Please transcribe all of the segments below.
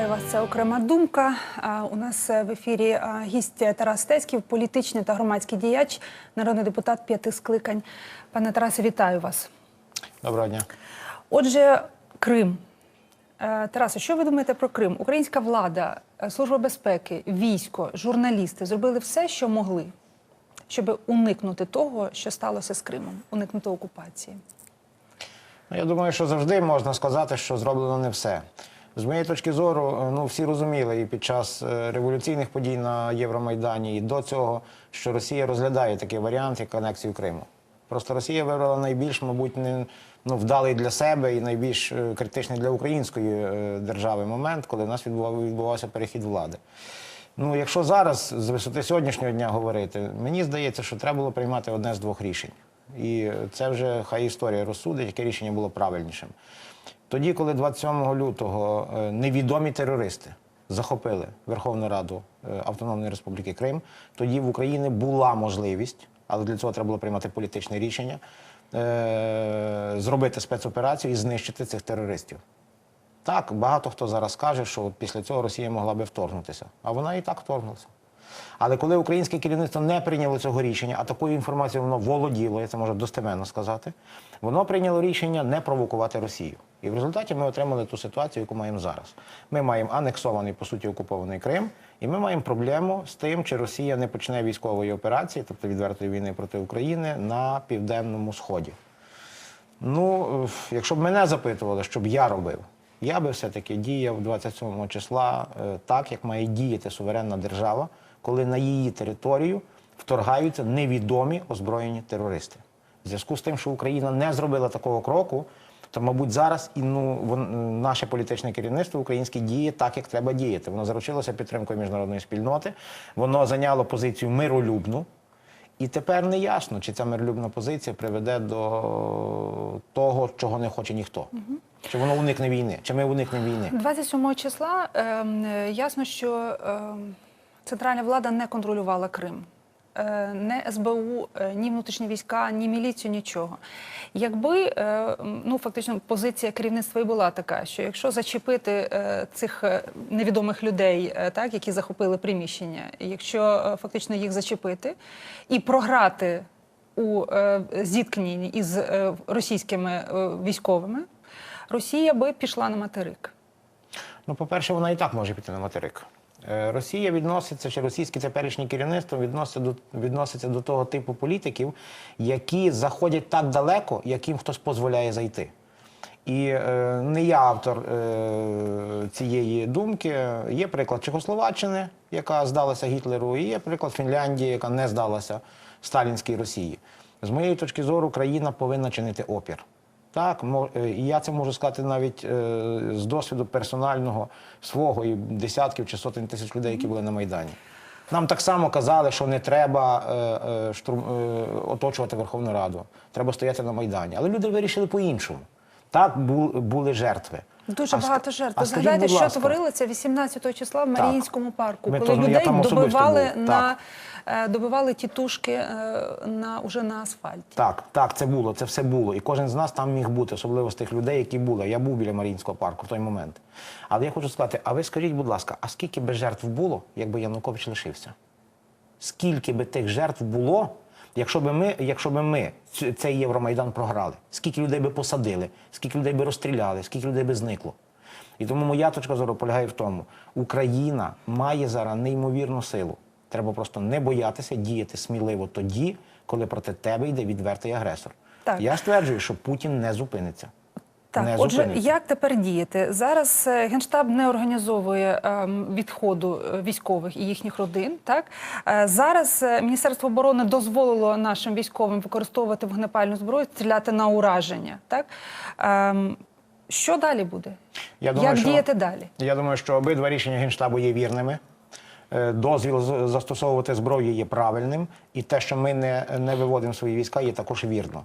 Вітаю вас. Це окрема думка. У нас е, в ефірі гість Тарас Стецьків, політичний та громадський діяч, народний депутат п'яти скликань. Пане Тарасе, вітаю вас. Доброго дня. Отже, Крим. Е, Тарасе, що ви думаєте про Крим? Українська влада, е, служба безпеки, військо, журналісти зробили все, що могли, щоб уникнути того, що сталося з Кримом, уникнути окупації. Ну, Я думаю, що завжди можна сказати, що зроблено не все. З моєї точки зору, е, ну всі розуміли і під час е, революційних подій на Євромайдані, і до цього, що Росія розглядає такий варіант, як анексію Криму. Просто Росія вибрала найбільш, мабуть, не ну, вдалий для себе і найбільш е, критичний для української держави момент, коли в нас відбував- відбувався перехід влади. Ну, якщо зараз з висоти сьогоднішнього дня говорити, мені здається, що треба було приймати одне з двох рішень. І це вже хай історія розсудить, яке рішення було правильнішим. Тоді, коли 27 лютого е, невідомі терористи захопили Верховну Раду е, Автономної Республіки Крим, тоді в Україні була можливість, але для цього треба було приймати політичне рішення, е, зробити спецоперацію і знищити цих терористів. Так, багато хто зараз каже, що після цього Росія могла би вторгнутися, а вона і так вторгнулася. Але коли українське керівництво не прийняло цього рішення, а такою інформацією воно володіло, я це можу достеменно сказати, воно прийняло рішення не провокувати Росію. І в результаті ми отримали ту ситуацію, яку маємо зараз. Ми маємо анексований, по суті, окупований Крим, і ми маємо проблему з тим, чи Росія не почне військової операції, тобто відвертої війни проти України, на південному сході. Ну, якщо б мене запитували, що б я робив, я би все-таки діяв 27 числа е, так, як має діяти суверенна держава, коли на її територію вторгаються невідомі озброєні терористи. В зв'язку з тим, що Україна не зробила такого кроку, то, мабуть, зараз і ну, вон- наше політичне керівництво українське діє так, як треба діяти. Воно заручилося підтримкою міжнародної спільноти, воно зайняло позицію миролюбну. І тепер не ясно, чи ця миролюбна позиція приведе до того, чого не хоче ніхто. Чи воно уникне війни, чи ми уникнемо війни. 27 числа ем, е, ясно, що ем, центральна влада не контролювала Крим. Е, Не СБУ, е, ні внутрішні війська, ні міліцію, нічого. Якби е, ну фактично позиція керівництва і була така, що якщо зачепити цих невідомих людей, так які захопили приміщення, якщо фактично їх зачепити і програти у зіткненні із російськими військовими, Росія би пішла на материк. Ну, по-перше, вона і так може піти на материк. Е, Росія відноситься, чи російське теперішнє керівництво відноситься до, відноситься до того типу політиків, які заходять так далеко, яким хтось дозволяє зайти. І е, не я автор е, цієї думки. Є приклад Чехословаччини, яка здалася Гітлеру, і є приклад Фінляндії, яка не здалася сталінській Росії. З моєї точки зору, країна повинна чинити опір. Так, е, і я це можу сказати навіть е, з досвіду персонального свого і десятків чи сотень тисяч людей, які були на Майдані. Нам так само казали, що не треба е, штурм, оточувати Верховну Раду, треба стояти на Майдані. Але люди вирішили по-іншому. Так були жертви. Дуже А багато жертв. Згадайте, що ласка, творилося 18 числа в Маріїнському парку, Ми коли то- ну, людей добивали на е, добивали тітушки е, на уже на асфальті. Так, так, це було, це все було. І кожен з нас там міг бути, особливо з тих людей, які були. Я був біля Маріїнського парку в той момент. Але я хочу сказати: а ви скажіть, будь ласка, а скільки би жертв було, якби Янукович лишився? Скільки би тих жертв було, якщо би ми, якщо би ми цей Євромайдан програли? Скільки людей би посадили, скільки людей би розстріляли, скільки людей би зникло? І тому моя точка зору полягає в тому, Україна має зараз неймовірну силу. Треба просто не боятися діяти сміливо тоді, коли проти тебе йде відвертий агресор. Так. Я стверджую, що Путін не зупиниться. Так, не отже, як тепер діяти? Зараз е, Генштаб не організовує ем, відходу е, військових і їхніх родин. Так Е, зараз Міністерство оборони дозволило нашим військовим використовувати вогнепальну зброю, стріляти на ураження. Так ем, що далі буде? Я думаю, як що- діяти далі? Я думаю, що обидва рішення Генштабу є вірними. Дозвіл застосовувати зброю є правильним, і те, що ми не, не виводимо свої війська, є також вірно.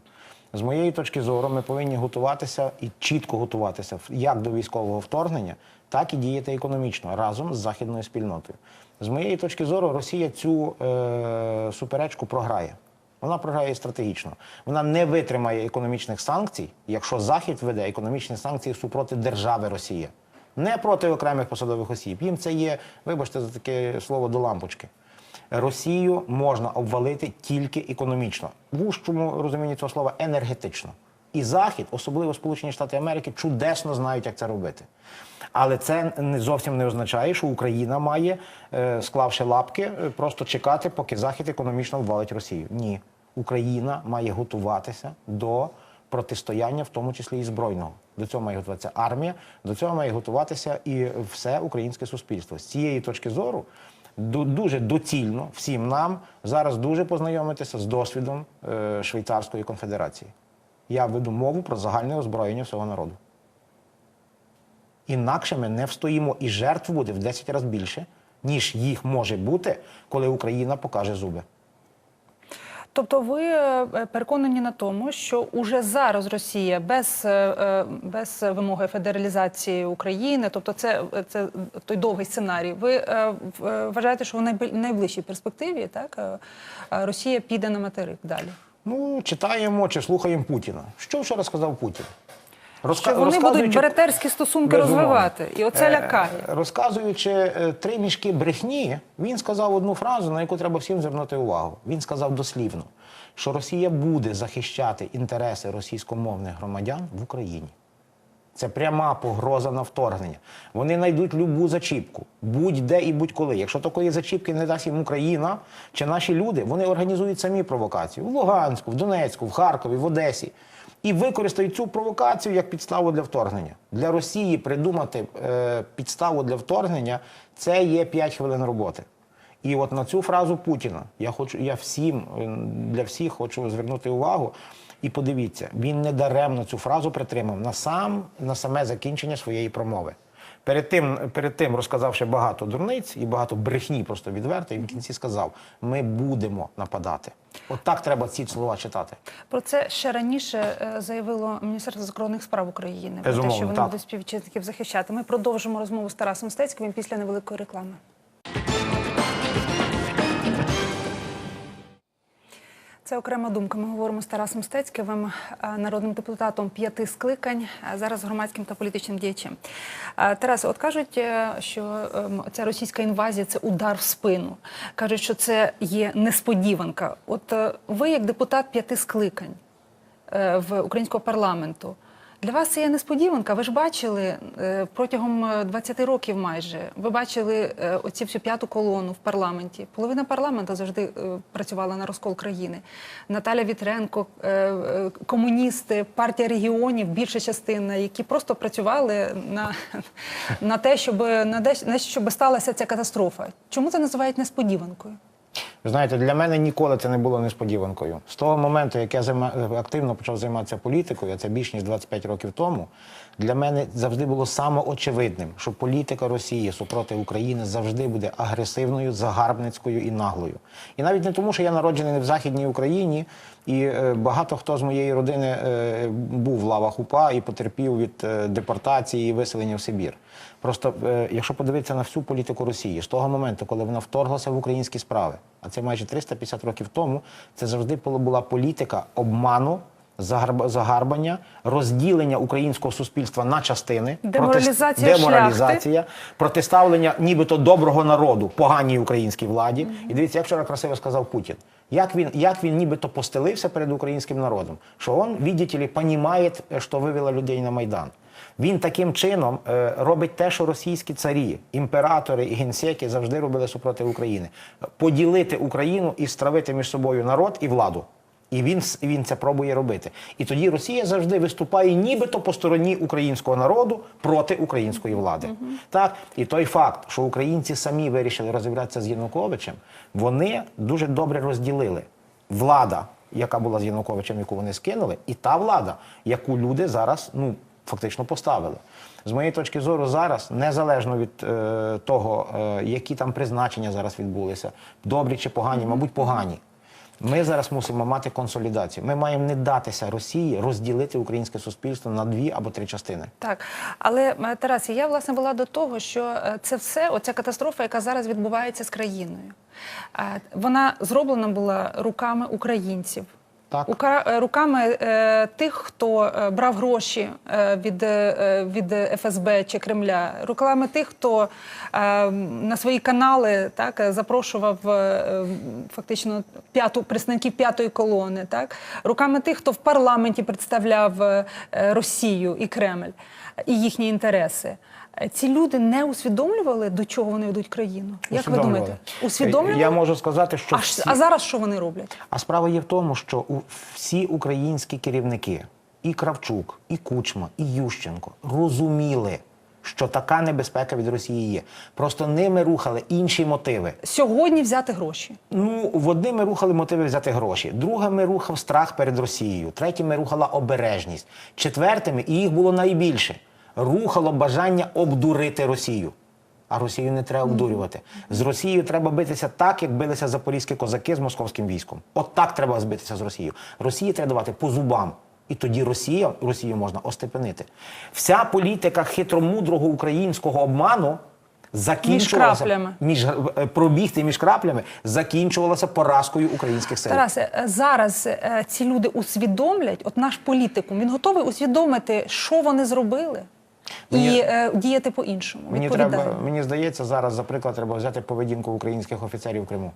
З моєї точки зору, ми повинні готуватися і чітко готуватися як до військового вторгнення, так і діяти економічно разом з західною спільнотою. З моєї точки зору, Росія цю е, суперечку програє. Вона програє стратегічно. Вона не витримає економічних санкцій, якщо Захід веде економічні санкції супроти держави Росія. не проти окремих посадових осіб. Їм це є, вибачте за таке слово до лампочки. Росію можна обвалити тільки економічно, в вужчому розумінні цього слова енергетично. І Захід, особливо Сполучені Штати Америки, чудесно знають, як це робити. Але це зовсім не означає, що Україна має, е, склавши лапки, е, просто чекати, поки Захід економічно обвалить Росію. Ні, Україна має готуватися до протистояння, в тому числі і збройного. До цього має готуватися армія, до цього має готуватися і все українське суспільство. З цієї точки зору дуже доцільно всім нам зараз дуже познайомитися з досвідом е, Швейцарської конфедерації. Я веду мову про загальне озброєння всього народу. Інакше ми не встоїмо, і жертв буде в 10 разів більше, ніж їх може бути, коли Україна покаже зуби. Тобто ви е, переконані на тому, що уже зараз Росія без, е, е, без вимоги федералізації України, тобто це, це той довгий сценарій. Ви е, е, вважаєте, що в найбли- найближчій перспективі так, е, е, Росія піде на материк далі? Ну, читаємо чи слухаємо Путіна. Що вчора сказав Путін? Розка- Що вони будуть братерські стосунки Безумовно. розвивати, і оце Е, лякає. Розказуючи е, три мішки брехні, він сказав одну фразу, на яку треба всім звернути увагу. Він сказав дослівно, що Росія буде захищати інтереси російськомовних громадян в Україні. Це пряма погроза на вторгнення. Вони знайдуть любу зачіпку, будь-де і будь-коли. Якщо такої зачіпки не дасть їм Україна чи наші люди, вони організують самі провокації в Луганську, в Донецьку, в Харкові, в Одесі. І використають цю провокацію як підставу для вторгнення. Для Росії придумати е, підставу для вторгнення це є 5 хвилин роботи. І от на цю фразу Путіна я хочу, я всім е, для всіх хочу звернути увагу. І подивіться, він не даремно цю фразу притримав на сам на саме закінчення своєї промови. Перед тим, перед тим розказавши багато дурниць і багато брехні, просто відверто, і в кінці сказав: ми будемо нападати. От так треба ці слова читати. Про це ще раніше е, заявило Міністерство закордонних справ України. Про те, що вони так. будуть співвітчизників захищати. Ми продовжимо розмову з Тарасом Стецьким після невеликої реклами. Це окрема думка. Ми говоримо з Тарасом Стецьким, е, народним депутатом п'яти скликань, зараз громадським та політичним діячем. Е, Тарас, от кажуть, е, що ем, ця російська інвазія це удар в спину. Кажуть, що це є несподіванка. От е, ви, як депутат п'яти скликань е, в українського парламенту. Для вас це є несподіванка. Ви ж бачили е, протягом е, 20 років майже. Ви бачили е, оці всю п'яту колону в парламенті. Половина парламенту завжди е, працювала на розкол країни. Наталя Вітренко, е, е, комуністи, партія регіонів, більша частина, які просто працювали на, на те, щоб на на щоб сталася ця катастрофа. Чому це називають несподіванкою? Ви знаєте, для мене ніколи це не було несподіванкою. З того моменту, як я активно почав займатися політикою, а це більш ніж 25 років тому, для мене завжди було самоочевидним, що політика Росії супроти України завжди буде агресивною, загарбницькою і наглою. І навіть не тому, що я народжений не в Західній Україні, і е, багато хто з моєї родини е, був в лавах УПА і потерпів від е, депортації і виселення в Сибір. Просто якщо подивитися на всю політику Росії, з того моменту, коли вона вторглася в українські справи, а це майже 350 років тому, це завжди була політика обману. Загарб- Загарбання, розділення українського суспільства на частини, Деморалізація протис- деморалізація, протиставлення нібито доброго народу поганій українській владі. І дивіться, як вчора красиво сказав Путін. Як він, як він нібито постелився перед українським народом, що він, видите ли, понімає, що вивела людей на Майдан. Він таким чином е, робить те, що російські царі, імператори і генсеки завжди робили супроти України: поділити Україну і стравити між собою народ і владу. І він, він це пробує робити. І тоді Росія завжди виступає нібито по стороні українського народу проти української влади. Так, і той факт, що українці самі вирішили розібратися з Януковичем, вони дуже добре розділили влада, яка була з Януковичем, яку вони скинули, і та влада, яку люди зараз ну фактично поставили. З моєї точки зору, зараз, незалежно від е, того, е, які там призначення зараз відбулися, добрі чи погані, мабуть, погані. Ми зараз мусимо мати консолідацію. Ми маємо не датися Росії розділити українське суспільство на дві або три частини. Так, але е, Тарас, я власне була до того, що е, це все, оця катастрофа, яка зараз відбувається з країною. Е, Вона зроблена була руками українців. Так. Е, руками е, тих, хто е, брав гроші е, від, е, від ФСБ чи Кремля, руками тих, хто е, на свої канали так запрошував е, фактично п'яту представників п'ятої колони, так руками тих, хто в парламенті представляв Росію і Кремль і їхні інтереси. Е, Ці люди не усвідомлювали, до чого вони ведуть країну. Як ви думаєте? Усвідомлювали? Я можу сказати, що а, всі... а зараз що вони роблять? А справа є в тому, що всі українські керівники, і Кравчук, і Кучма, і Ющенко розуміли, що така небезпека від Росії є. Просто ними рухали інші мотиви. Сьогодні взяти гроші. Ну, в одними рухали мотиви взяти гроші, другими рухав страх перед Росією, третіми рухала обережність, четвертими, і їх було найбільше, рухало бажання обдурити Росію. А Росію не треба обдурювати. З Росією треба битися так, як билися запорізькі козаки з московським військом. От так треба збитися з Росією. Росії треба давати по зубам. І тоді Росія, Росію можна остепенити. Вся політика хитромудрого українського обману закінчувалася краплями. між е, пробігти між краплями закінчувалася поразкою українських сил. Тарасе, е, зараз е, ці люди усвідомлять, от наш політикум, він готовий усвідомити, що вони зробили, Мені- і е, діяти по-іншому. Мені треба, мені здається, зараз за приклад треба взяти поведінку українських офіцерів в Криму.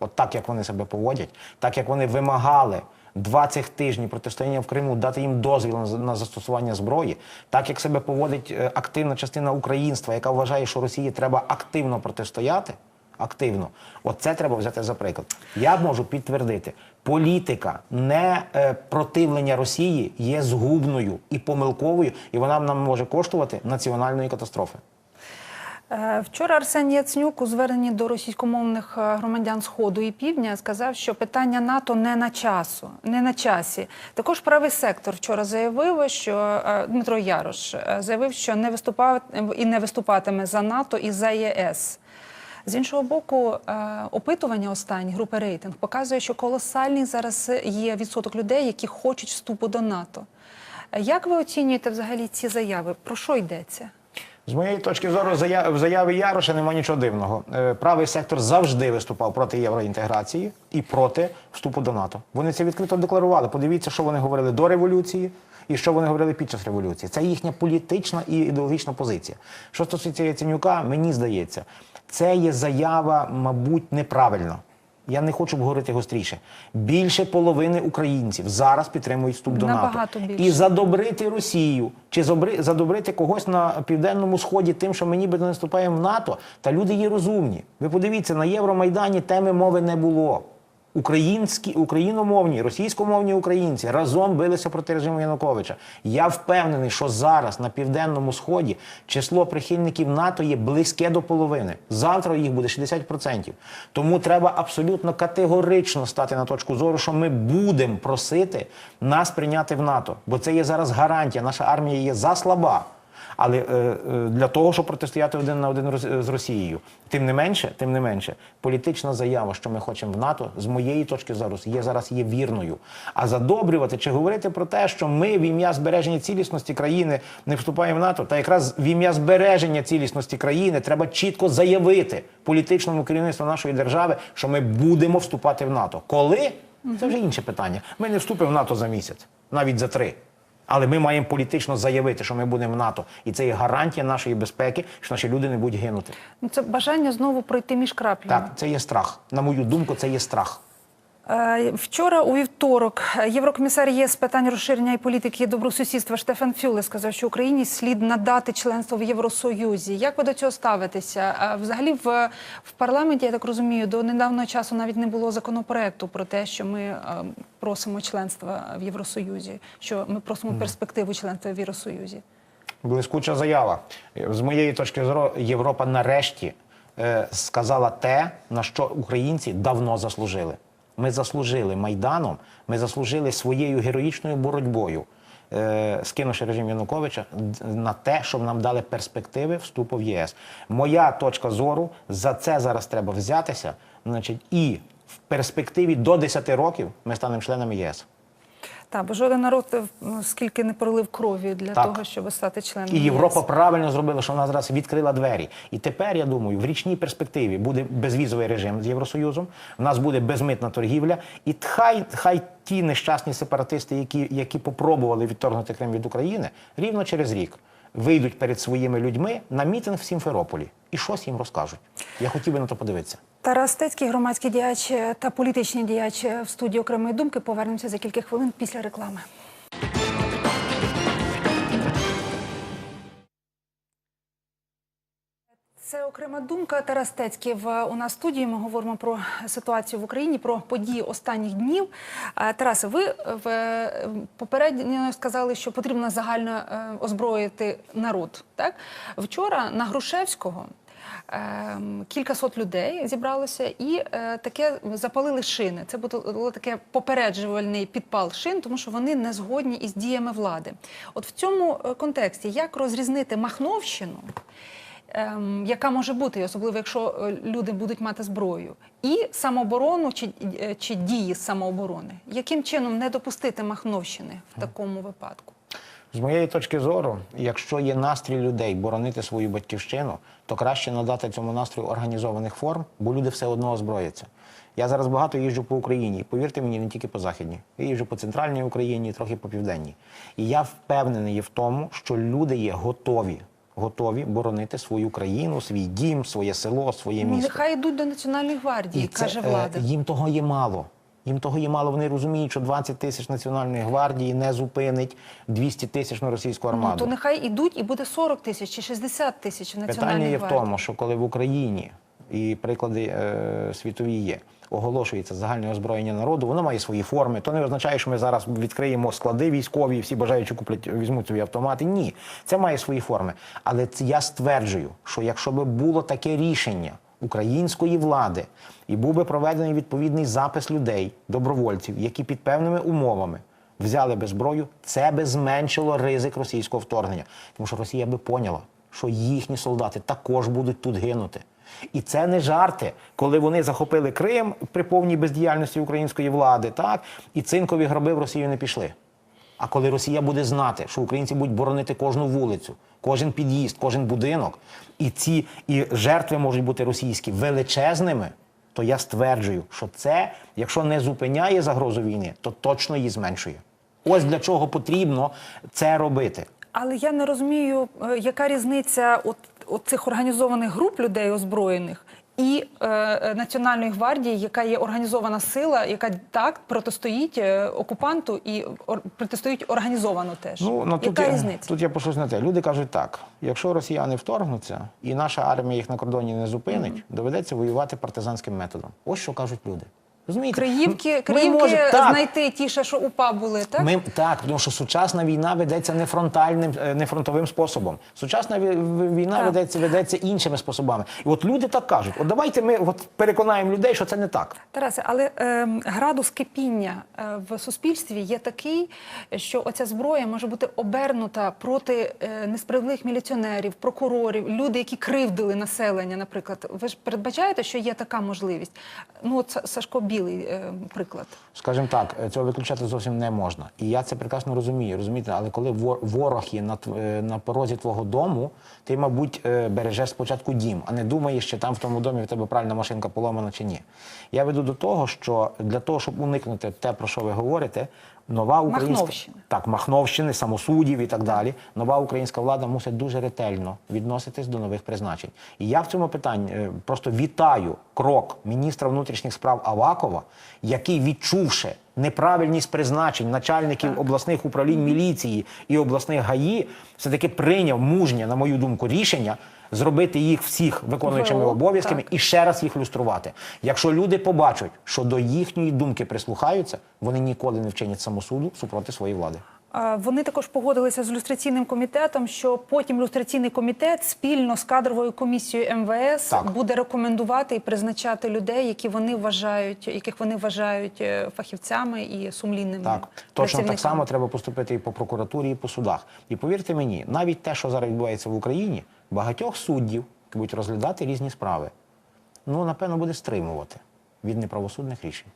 От так, як вони себе поводять, так як вони вимагали два цих тижні протистояння в Криму, дати їм дозвіл на, на застосування зброї, так як себе поводить е, активна частина українства, яка вважає, що Росії треба активно протистояти. Активно, от це треба взяти за приклад. Я можу підтвердити, політика не е, противлення Росії є згубною і помилковою, і вона нам може коштувати національної катастрофи. Е, Вчора Арсеній Яценюк у зверненні до російськомовних е, громадян Сходу і Півдня сказав, що питання НАТО не на часу, не на часі. Також правий сектор вчора заявив, що Дмитро Ярош заявив, що не виступав і не виступатиме за НАТО і за ЄС. З іншого боку, е, опитування останні групи рейтинг показує, що колосальний зараз є відсоток людей, які хочуть вступу до НАТО. Е, Як ви оцінюєте взагалі ці заяви? Про що йдеться? З моєї точки зору, в заяві Яроша немає нічого дивного. Е, Правий сектор завжди виступав проти євроінтеграції і проти вступу до НАТО. Вони це відкрито декларували. Подивіться, що вони говорили до революції і що вони говорили під час революції. Це їхня політична і ідеологічна позиція. Що стосується Яценюка, мені здається, це є заява, мабуть, неправильно. Я не хочу говорити гостріше. Більше половини українців зараз підтримують вступ до Набагато НАТО. більше. І задобрити Росію чи задобрити когось на південному сході тим, що ми ніби не вступаємо в НАТО, та люди є розумні. Ви подивіться, на Євромайдані теми мови не було. Українські, україномовні, російськомовні українці разом билися проти режиму Януковича. Я впевнений, що зараз на південному сході число прихильників НАТО є близьке до половини. Завтра їх буде 60%. Тому треба абсолютно категорично стати на точку зору, що ми будемо просити нас прийняти в НАТО, бо це є зараз гарантія. Наша армія є заслаба. Але е, е, для того, щоб протистояти один на один роз- з Росією, тим не менше, тим не менше, політична заява, що ми хочемо в НАТО, з моєї точки зору, є зараз є вірною. А задобрювати чи говорити про те, що ми в ім'я збереження цілісності країни не вступаємо в НАТО, та якраз в ім'я збереження цілісності країни треба чітко заявити політичному керівництву нашої держави, що ми будемо вступати в НАТО. Коли це вже інше питання. Ми не вступимо в НАТО за місяць, навіть за три. Але ми маємо політично заявити, що ми будемо в НАТО, і це є гарантія нашої безпеки, що наші люди не будуть гинути. Ну, це бажання знову пройти між краплями. Так, це є страх. На мою думку, це є страх. Е, Вчора у вівторок е, єврокомісар ЄС з питань розширення і політики добросусідства Штефан Фюле сказав, що Україні слід надати членство в Євросоюзі. Як ви до цього ставитеся? Взагалі, в, в парламенті, я так розумію, до недавнього часу навіть не було законопроекту про те, що ми е, просимо членства в Євросоюзі, що ми просимо перспективу членства в Євросоюзі. Блискуча заява. З моєї точки зору, Європа нарешті е, сказала те, на що українці давно заслужили. Ми заслужили майданом, ми заслужили своєю героїчною боротьбою, е, скинувши режим Януковича, на те, щоб нам дали перспективи вступу в ЄС. Моя точка зору за це зараз треба взятися. Значить, і в перспективі до 10 років ми станемо членами ЄС. Так, бо жоден народ е, ну, скільки не пролив крові для Так. того, щоб стати членом. І ЄС. Європа правильно зробила, що вона зараз відкрила двері. І тепер, я думаю, в річній перспективі буде безвізовий режим з Євросоюзом, в нас буде безмитна торгівля, і хай, хай ті нещасні сепаратисти, які, які попробували відторгнути Крим від України, рівно через рік вийдуть перед своїми людьми на мітинг в Сімферополі і щось їм розкажуть. Я хотів би на то подивитися. Тарас Стецький, громадський діяч та політичний діяч в студії окремої думки. Повернемося за кілька хвилин після реклами. Це окрема думка. Тарас Стецький в у нас в студії. Ми говоримо про ситуацію в Україні, про події останніх днів. Тарасе, ви попередньо сказали, що потрібно загально е, озброїти народ. Так вчора на Грушевського. Ем, Кількасот людей зібралося і е, таке запалили шини. Це було, таке попереджувальний підпал шин, тому що вони не згодні із діями влади. От в цьому е, контексті як розрізнити Махновщину, ем, яка може бути, особливо якщо е, люди будуть мати зброю, і самооборону чи, чи дії самооборони, яким чином не допустити Махновщини в такому випадку? З моєї точки зору, якщо є настрій людей боронити свою батьківщину, то краще надати цьому настрою організованих форм, бо люди все одно озброяться. Я зараз багато їжджу по Україні, і повірте мені, не тільки по західній. Я їжджу по центральній Україні, і трохи по південній. І я впевнений в тому, що люди є готові, готові боронити свою країну, свій дім, своє село, своє Ну, місто. нехай йдуть до національної гвардії, це, каже е, влада. їм того є мало. Їм того є мало. Вони розуміють, що 20 тисяч національної гвардії не зупинить 200 тисяч на російську Ну, армаду. то нехай ідуть і буде 40 тисяч чи 60 тисяч Питання національної є в тому, що коли в Україні і приклади е, світові є. Оголошується загальне озброєння народу, воно має свої форми. То не означає, що ми зараз відкриємо склади військові, і всі бажаючі куплять, візьмуть собі автомати. Ні, це має свої форми. Але це я стверджую, що якщо би було таке рішення української влади і був би проведений відповідний запис людей, добровольців, які під певними умовами взяли би зброю, це би зменшило ризик російського вторгнення. Тому що Росія би поняла, що їхні солдати також будуть тут гинути. І це не жарти, коли вони захопили Крим при повній бездіяльності української влади, так і цинкові гроби в Росію не пішли. А коли Росія буде знати, що українці будуть боронити кожну вулицю, кожен під'їзд, кожен будинок, і ці і жертви можуть бути російські величезними, то я стверджую, що це, якщо не зупиняє загрозу війни, то точно її зменшує. Ось для чого потрібно це робити. Але я не розумію, е, яка різниця от, от цих організованих груп людей озброєних і е, е, Національної гвардії, яка є організована сила, яка так протистоїть е, окупанту і ор, протистоїть організовано теж. Ну, ну тут, яка я, різниця? тут я пошусь на те. Люди кажуть так: якщо росіяни вторгнуться і наша армія їх на кордоні не зупинить, доведеться воювати партизанським методом. Ось що кажуть люди. Розумієте? Криївки, криївки так, знайти ті, ще, що УПА були, так? Ми так, тому що сучасна війна ведеться не фронтальним, е, не фронтовим способом. Сучасна ві- ві- війна Так. ведеться, ведеться іншими способами. І от люди так кажуть: от давайте ми от переконаємо людей, що це не так. Тарасе, але е, градус кипіння е, в суспільстві є такий, що оця зброя може бути обернута проти е, несправедливих міліціонерів, прокурорів, люди, які кривдили населення. Наприклад, ви ж передбачаєте, що є така можливість? Ну, от Са- Сашко Білий е, приклад. Скажімо так, е, цього виключати зовсім не можна. І я це прекрасно розумію. Розумієте, але коли ворог є на, е, на порозі твого дому, ти, мабуть, бережеш спочатку дім, а не думаєш, чи там в тому домі в тебе правильна машинка поломана чи ні. Я веду до того, що для того, щоб уникнути те, про що ви говорите, нова українська Махновщини. так, Махновщини, самосудів і так далі. Нова українська влада мусить дуже ретельно відноситись до нових призначень. І я в цьому питанні е, просто вітаю крок міністра внутрішніх справ Авакова, який, відчувши неправильність призначень начальників обласних управлінь міліції і обласних ГАІ, все-таки прийняв мужнє, на мою думку, рішення. Зробити їх всіх виконуючими обов'язками так. і ще раз їх люструвати. Якщо люди побачать, що до їхньої думки прислухаються, вони ніколи не вчинять самосуду супроти своєї влади. Вони також погодилися з люстраційним комітетом, що потім люстраційний комітет спільно з кадровою комісією МВС Так. буде рекомендувати і призначати людей, які вони вважають, яких вони вважають е, фахівцями і сумлінними. Так, точно так само треба поступити і по прокуратурі, і по судах. І повірте мені, навіть те, що зараз відбувається в Україні, багатьох суддів які будуть розглядати різні справи. Ну, напевно, буде стримувати від неправосудних рішень.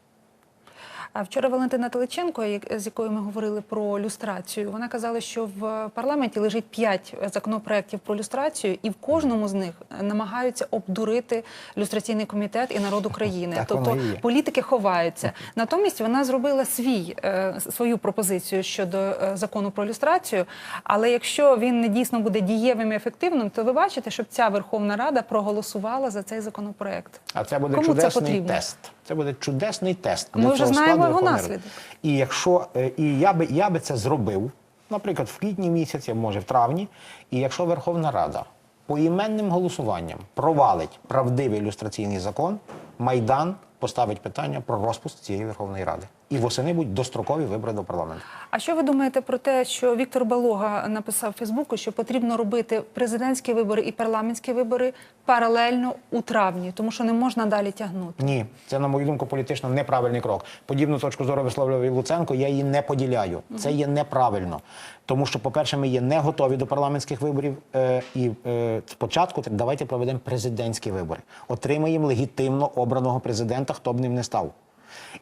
А вчора Валентина Теличенко, як- з якою ми говорили про люстрацію, вона казала, що в парламенті лежить п'ять законопроєктів про люстрацію, і в кожному з них намагаються обдурити люстраційний комітет і народ України. Так тобто політики ховаються. Натомість вона зробила свій е, свою пропозицію щодо е, закону про люстрацію. Але якщо він не дійсно буде дієвим і ефективним, то ви бачите, щоб ця Верховна Рада проголосувала за цей законопроект. А це буде Кому це чудесний потрібно? тест. Це буде чудесний тест. Ми вже знаємо його наслідок. І якщо е, і я би я би це зробив, наприклад, в квітні місяці, може в травні, і якщо Верховна Рада поіменним голосуванням провалить правдивий ілюстраційний закон, Майдан поставить питання про розпуск цієї Верховної Ради. І восени будуть дострокові вибори до парламенту. А що ви думаєте про те, що Віктор Балога написав в Фейсбуку, що потрібно робити президентські вибори і парламентські вибори паралельно у травні, тому що не можна далі тягнути? Ні, це на мою думку політично неправильний крок. Подібну точку зору висловлював і Луценко. Я її не поділяю. Це є неправильно, тому що, по-перше, ми є не готові до парламентських виборів. Е, і е, спочатку так давайте проведемо президентські вибори. Отримаємо легітимно обраного президента, хто б ним не став.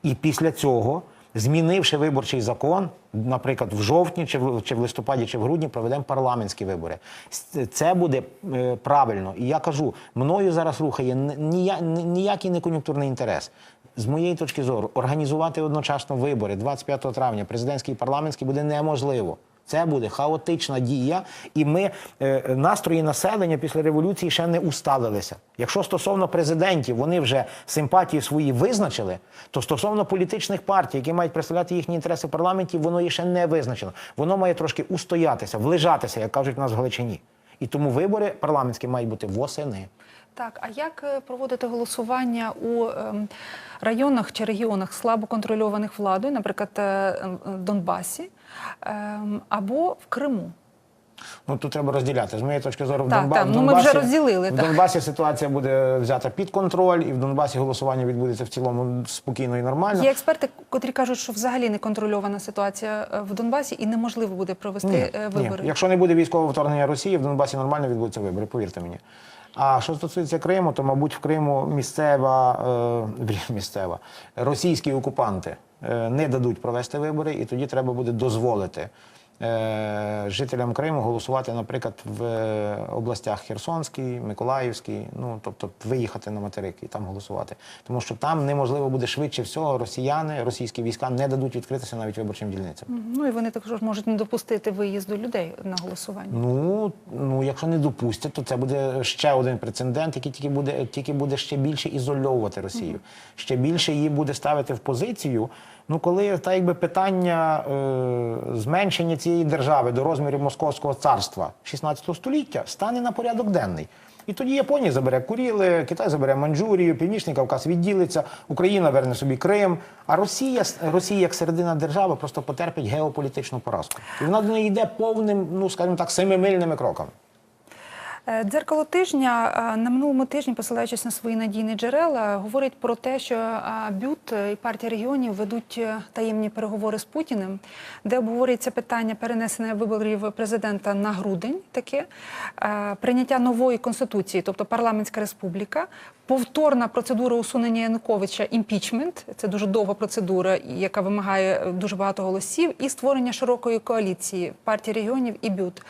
І після цього. Змінивши виборчий закон, наприклад, в жовтні, чи в, чи в листопаді, чи в грудні, проведемо парламентські вибори. Це буде е, правильно. І я кажу, мною зараз рухає нія- ні- ніякий не кон'юнктурний інтерес. З моєї точки зору, організувати одночасно вибори 25 травня, президентський і парламентський, буде неможливо. Це буде хаотична дія, і ми е, настрої населення після революції ще не усталилися. Якщо стосовно президентів вони вже симпатії свої визначили, то стосовно політичних партій, які мають представляти їхні інтереси в парламенті, воно є ще не визначено. Воно має трошки устоятися, влежатися, як кажуть у нас в Галичині. І тому вибори парламентські мають бути восени. Так, а як е, проводити голосування у ем, районах чи регіонах слабо контрольованих владою, наприклад, е, Донбасі ем, або в Криму? Ну тут треба розділяти. З моєї точки зору, в, Так, Донба- так, в ну, ми Донбасі вже розділили, В так. Донбасі ситуація буде взята під контроль, і в Донбасі голосування відбудеться в цілому спокійно і нормально. Є експерти, котрі кажуть, що взагалі не контрольована ситуація е, в Донбасі і неможливо буде провести Ні, е, ні. вибори. Якщо не буде військового вторгнення Росії, в Донбасі нормально відбудуться вибори, повірте мені. А що стосується Криму, то, мабуть, в Криму місцева, е, місцева російські окупанти е, не дадуть провести вибори, і тоді треба буде дозволити жителям Криму голосувати, наприклад, в е, областях Херсонській, Миколаївській, ну тобто виїхати на материк і там голосувати. Тому що там неможливо буде швидше всього, росіяни, російські війська не дадуть відкритися навіть виборчим дільницям. Ну і вони також можуть не допустити виїзду людей на голосування. Ну, ну, якщо не допустять, то це буде ще один прецедент, який тільки буде, тільки буде ще більше ізольовувати Росію. Ще більше її буде ставити в позицію. Ну, коли та якби питання е, зменшення цієї держави до розмірів Московського царства 16 століття стане на порядок денний. І тоді Японія забере Куріли, Китай забере Маньчжурію, Північний Кавказ відділиться, Україна верне собі Крим. А Росія, Росія як середина держави, просто потерпить геополітичну поразку. І вона до неї йде повним, ну скажімо так, семимильними кроками. Е, Дзеркало тижня е, на минулому тижні, посилаючись на свої надійні джерела, говорить про те, що е, БЮТ і партія регіонів ведуть таємні переговори з Путіним, де обговорюється питання перенесення виборів президента на грудень, таке прийняття нової конституції, тобто парламентська республіка, повторна процедура усунення Януковича імпічмент. Це дуже довга процедура, яка вимагає дуже багато голосів, і створення широкої коаліції партії регіонів і БЮТ.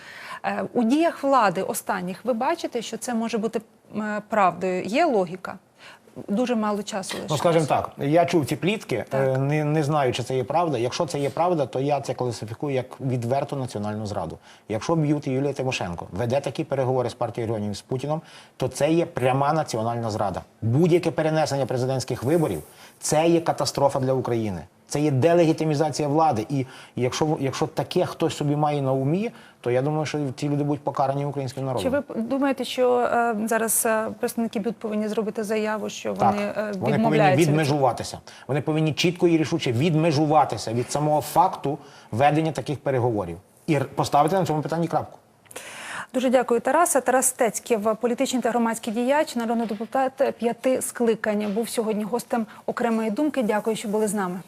Е, У діях влади останніх ви бачите, що це може бути е, правдою. Є логіка. Дуже мало часу лише. Ну, скажімо так, я чув ці плітки, Так. е, не, не знаю, чи це є правда. Якщо це є правда, то я це класифікую як відверту національну зраду. Якщо б'ють Юлія Тимошенко веде такі переговори з партією регіонів з Путіном, то це є пряма національна зрада. Будь-яке перенесення президентських виборів це є катастрофа для України. Це є делегітимізація влади. І якщо, якщо таке хтось собі має на умі, то я думаю, що ці люди будуть покарані українським народом. Чи ви думаєте, що е, зараз е, представники БЮТ повинні зробити заяву, що вони, е, так, вони повинні відмежуватися. Вони повинні чітко і рішуче відмежуватися від самого факту ведення таких переговорів і поставити на цьому питанні крапку. Дуже дякую, Тараса. Тарас Стецьків, політичний та громадський діяч, народний депутат п'яти скликань, був сьогодні гостем окремої думки. Дякую, що були з нами.